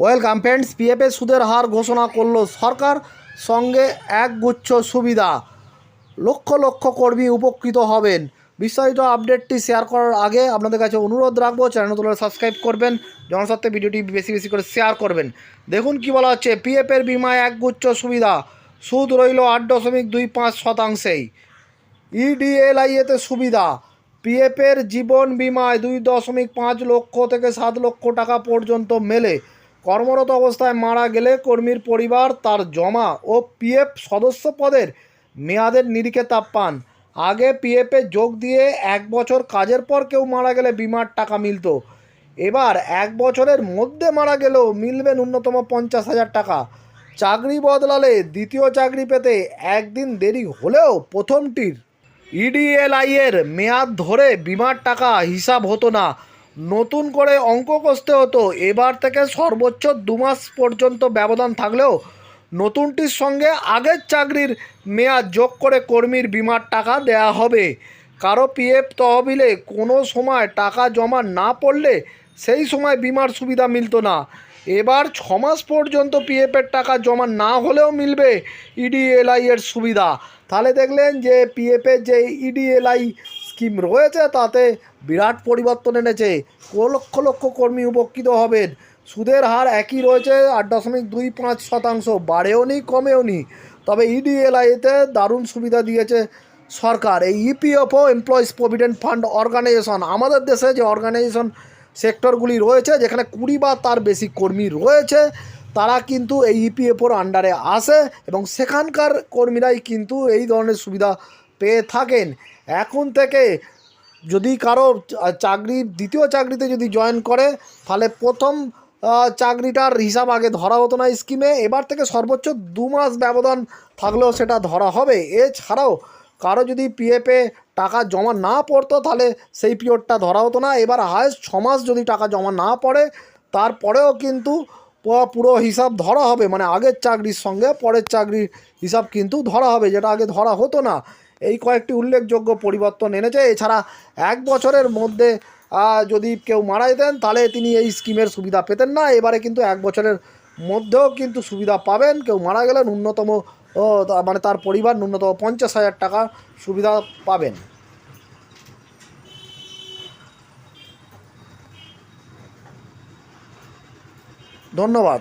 Welcome friends পিএফের সুদের হার ঘোষণা করল সরকার। সঙ্গে একগুচ্ছ সুবিধা, লক্ষ লক্ষ কর্মী উপকৃত হবেন। বিস্তারিত আপডেটটি শেয়ার করার আগে আপনাদের কাছে অনুরোধ রাখব, চ্যানেল সাবস্ক্রাইব করবেন, জনস্বার্থে ভিডিওটি বেশি বেশি করে শেয়ার করবেন। দেখুন কি বলা হচ্ছে পিএফের বিমায় একগুচ্ছ সুবিধা, সুদ রইল আট দশমিক দুই পাঁচ শতাংশেই। E ইডিএলআইএতে সুবিধা পিএফের জীবন বিমায় দুই দশমিক পাঁচ লক্ষ থেকে সাত লক্ষ টাকা পর্যন্ত মেলে। কর্মরত অবস্থায় মারা গেলে কর্মীর পরিবার তার জমা ও পিএফ সদস্য পদের মেয়াদের নিরিখে তা পান। আগে পিএফে যোগ দিয়ে এক বছর কাজের পর কেউ মারা গেলে বিমার টাকা মিলতো। এবার এক বছরের মধ্যে মারা গেলেও মিলবে ন্যূনতম পঞ্চাশ হাজার টাকা। চাকরি বদলালে দ্বিতীয় চাকরি পেতে একদিন দেরি হলেও প্রথমটির ইডিএলআইয়ের মেয়াদ ধরে বিমার টাকা হিসাব হতো না। নতুন করে অঙ্ক কষতে হতো। এবার থেকে সর্বোচ্চ দু মাস পর্যন্ত ব্যবধান থাকলেও নতুনটির সঙ্গে আগের চাকরির মেয়াদ যোগ করে কর্মীর বিমার টাকা দেয়া হবে। কারও পিএফ তহবিলে কোনো সময় টাকা জমা না পড়লে সেই সময় বিমার সুবিধা মিলতো না। এবার ছ মাস পর্যন্ত পিএফের টাকা জমা না হলেও মিলবে ইডিএলআই এর সুবিধা। তাহলে দেখলেন যে পিএফের যে ইডিএলআই স্কিম রয়েছে, তাতে বিরাট পরিবর্তন এনেছে। ক লক্ষ লক্ষ কর্মী উপকৃত হবেন। সুদের হার একই রয়েছে আট দশমিক দুই পাঁচ শতাংশ। বাড়েও নি, কমেও নি। তবে ইডিএলআইতে দারুণ সুবিধা দিয়েছে সরকার। এই E EPFO employees provident fund organisation আমাদের দেশে যে অর্গানাইজেশন সেক্টরগুলি রয়েছে, যেখানে কুড়ি বা তার বেশি কর্মী রয়েছে, তারা কিন্তু এই E ইপিএফওর আন্ডারে আসে এবং সেখানকার কর্মীরাই কিন্তু এই ধরনের সুবিধা পেয়ে থাকেন। এখন থেকে যদি কারও চাকরি, দ্বিতীয় চাকরিতে যদি জয়েন করে, তাহলে প্রথম চাকরিটার হিসাব আগে ধরা হতো না স্কিমে এবার থেকে সর্বোচ্চ দু মাস ব্যবধান থাকলেও সেটা ধরা হবে। এছাড়াও কারও যদি পিএফে টাকা জমা না পড়তো, তাহলে সেই পিরিয়ডটা ধরা হতো না। এবার হায়েস্ট ছ মাস যদি টাকা জমা না পড়ে, তারপরেও কিন্তু পুরো হিসাব ধরা হবে। মানে আগের চাকরির সঙ্গে পরের চাকরির হিসাব কিন্তু ধরা হবে, যেটা আগে ধরা হতো না। এই কয়েকটি উল্লেখযোগ্য পরিবর্তন এনেছে। এছাড়া এক বছরের মধ্যে যদি কেউ মারা যেতেন, তাহলে তিনি এই স্কিমের সুবিধা পেতেন না। এবারে কিন্তু এক বছরের মধ্যেও কিন্তু সুবিধা পাবেন। কেউ মারা গেলে ন্যূনতম মানে তার পরিবার ন্যূনতম পঞ্চাশ হাজার টাকা সুবিধা পাবেন। ধন্যবাদ।